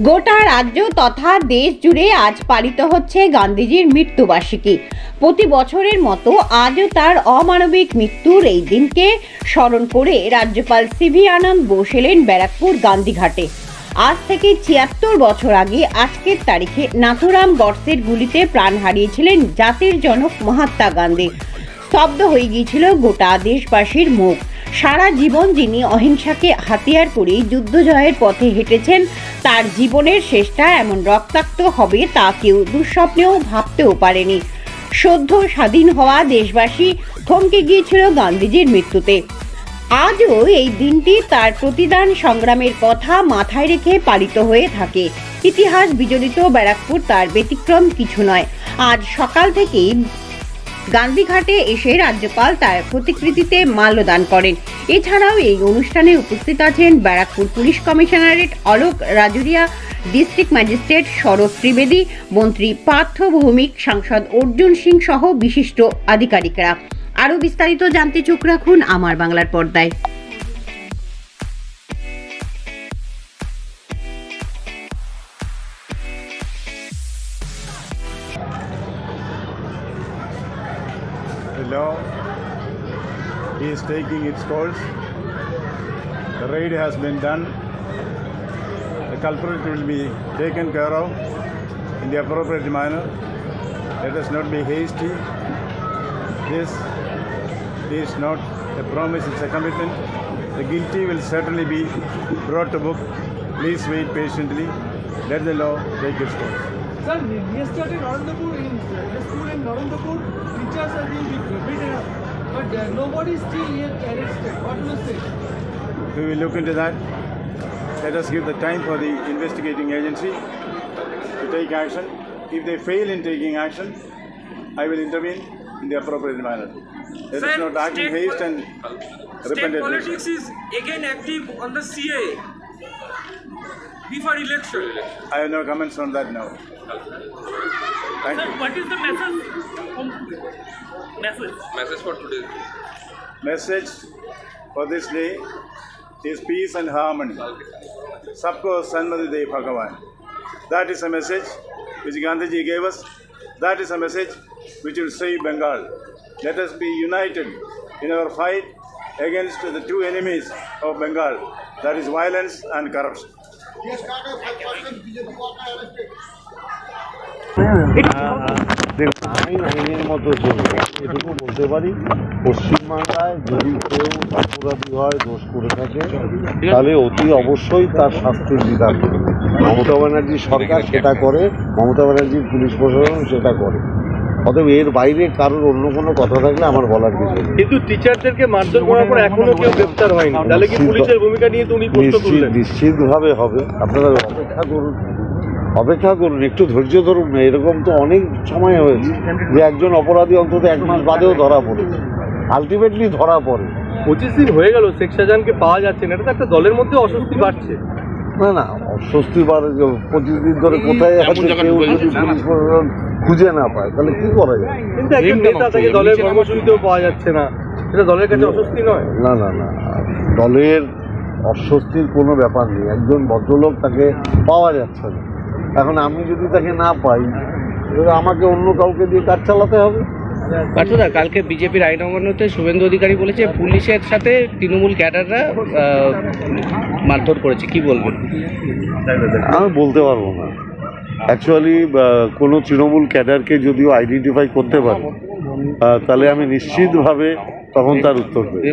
গোটা রাজ্য তথা দেশ জুড়ে আজ পালিত হচ্ছে গান্ধীজির মৃত্যুবার্ষিকী। প্রতি বছরের মতো আজও তার অমানবিক মৃত্যুর এই দিনকে স্মরণ করে রাজ্যপাল সিভি আনন্দ বোস ব্যারাকপুর গান্ধীঘাটে আজ থেকে ছিয়াত্তর বছর আগে আজকের তারিখে নাথুরাম গডসের গুলিতে প্রাণ হারিয়েছিলেন জাতির জনক মহাত্মা গান্ধী। স্তব্ধ হয়ে গিয়েছিল গোটা দেশবাসীর মুখ। সারা জীবন যিনি অহিংসাকে হাতিয়ার করেই যুদ্ধ জয়ের পথে হেঁটেছেন, তার জীবনের শেষটা এমন রক্তাক্ত হবে তা কেউ দুঃস্বপ্নেও ভাবতেও পারেনি। সদ্য স্বাধীন হওয়া দেশবাসী থমকে গিয়েছিল গান্ধীজির মৃত্যুতে। আজও এই দিনটি তার প্রতিদান সংগ্রামের কথা মাথায় রেখে পালিত হয়ে থাকে। ইতিহাস বিজড়িত ব্যারাকপুর তার ব্যতিক্রম কিছু নয়। আজ সকাল থেকেই গান্ধীঘাটে এসে রাজ্যপাল তার প্রতিকৃতিতে মাল্যদান করেন। এছাড়াও এই অনুষ্ঠানে উপস্থিত আছেন Barrackpore police commissionerate Alok Rajoria, district magistrate Sharat Trivedi, মন্ত্রী পার্থ ভৌমিক, সাংসদ অর্জুন সিং সহ বিশিষ্ট আধিকারিকরা। আরও বিস্তারিত জানতে চোখ রাখুন আমার বাংলার পর্দায়। Law is taking its course. The raid has been done. The culprit will be taken care of in the appropriate manner. Let us not be hasty. This is not a promise, it's a commitment. The guilty will certainly be brought to book. Please wait patiently. Let the law take its course. Sir, yesterday in the school in Narendapur, teachers have been beaten up, but uh, nobody is still yet arrested. What do you say? We will look into that. Let us give the time for the investigating agency to take action. If they fail in taking action, I will intervene in the appropriate manner. Let us Sir, not act in haste and State politics is again active on the CA before election. I have no comments on that now. Thank Sir, you. what is the message? Message. Message for today. Message for this day is peace and harmony. sabko sanmati de bhagwan That is a message which Gandhi ji gave us. That is a message which will save Bengal. Let us be united in our fight against the two enemies of Bengal, that is violence and corruption. Yes, kaaga 5% bjp ko arrested আইন আইনের মতো চলবে এটুকু বলতে পারি পশ্চিমবাংলায় যদি কেউ অপরাধী হয় দোষ করে থাকে তাহলে অতি অবশ্যই তার শাস্তির বিধান মমতা ব্যানার্জি সরকার সেটা করে মমতা ব্যানার্জির পুলিশ প্রশাসন সেটা করে অতএব এর বাইরে কারোর অন্য কোনো কথা থাকলে আমার বলার কিছু কিন্তু টিচারদেরকে মারধর করার পর এখনও কেউ গ্রেপ্তার হয়নি। তাহলে কি নিশ্চিত- পুলিশের ভূমিকা নিয়ে তো উনি নিশ্চিতভাবে হবে। আপনারা অপেক্ষা করুন। অপেক্ষা করুন একটু ধৈর্য ধরুন না এরকম তো অনেক সময় হয়েছে যে একজন অপরাধী অন্তত এক মাস বাদেও ধরা পড়ে। আলটিমেটলি ধরা পড়ে। পঁচিশ দিন হয়ে গেল শেখ শাহজাহানকে পাওয়া যাচ্ছে না এটা তো একটা দলের মধ্যে অস্বস্তি বাড়ছে। না না অস্বস্তি বাড়ে পঁচিশ দিন ধরে কোথায় আছে কেউ যদি পুলিশ প্রশাসন খুঁজে না পায় তাহলে কি করা যায়? কিন্তু একজন নেতা তাকে দলের কর্মসূচিতেও পাওয়া যাচ্ছে না। সেটা দলের কাছে অস্বস্তি নয়। না না না দলের অস্বস্তির কোনো ব্যাপার নেই একজন ভদ্রলোক তাকে পাওয়া যাচ্ছে না। এখন আমি যদি তাকে না পাই তাহলে আমাকে অন্য কাউকে দিয়ে কাজ চালাতে হবে। পার্থদা কালকে বিজেপির আইন অমান্যতে শুভেন্দু অধিকারী বলেছে পুলিশের সাথে তৃণমূল ক্যাডাররা মারধর করেছে। কি বলবেন? আমি বলতে পারব না। অ্যাকচুয়ালি কোনো তৃণমূল ক্যাডারকে যদিও আইডেন্টিফাই করতে পারি তাহলে আমি নিশ্চিতভাবে তখন তার উত্তর দেব।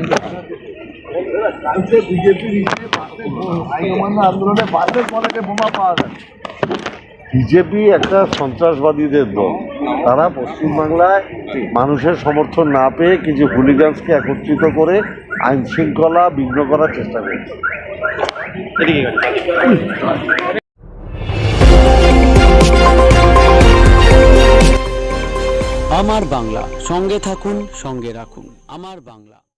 বিজেপি একটা সন্ত্রাসবাদীদের দল। তারা পশ্চিমবাংলায় মানুষের সমর্থন না পেয়ে কিছু হুলিগান্সকে একত্রিত করে আইন শৃঙ্খলা বিঘ্ন করার চেষ্টা করছে। আমার বাংলা, সঙ্গে থাকুন, সঙ্গে রাখুন। আমার বাংলা।